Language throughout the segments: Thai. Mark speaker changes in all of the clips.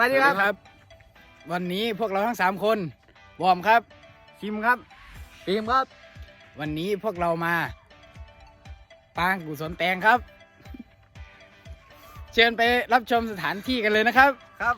Speaker 1: สวัสดีครับ
Speaker 2: ครับ วันนี้พวกเราทั้งสามคนวอร์มครับ
Speaker 1: คิมครับปีมครับ
Speaker 2: วันนี้พวกเรามา ปางกุศลแตงครับ เชิญไปรับชมสถานที่กันเลยนะครับ
Speaker 1: ครับ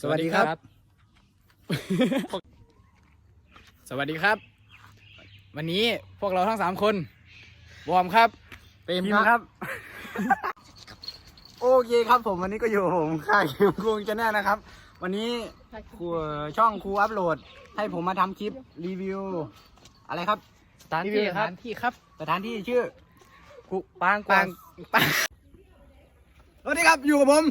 Speaker 2: สวัสดีครับ สวัสดีครับ วันนี้พวกเราทั้งสามคน วอร์มครับ
Speaker 1: เปรมครับ โอเคครับผมวันนี้ก็อยู่กับผมค่ายคิมคุงจะแน่นะครับ วันนี้ครูช่องครูอัพโหลด ให้ผมมาทำคลิปรีวิว อะไรครับ
Speaker 2: สถานที่ สถานที่ครับ
Speaker 1: สถานที่ชื่อ
Speaker 2: กุปางกวาง
Speaker 1: สวัสดีครับ อยู่กับผม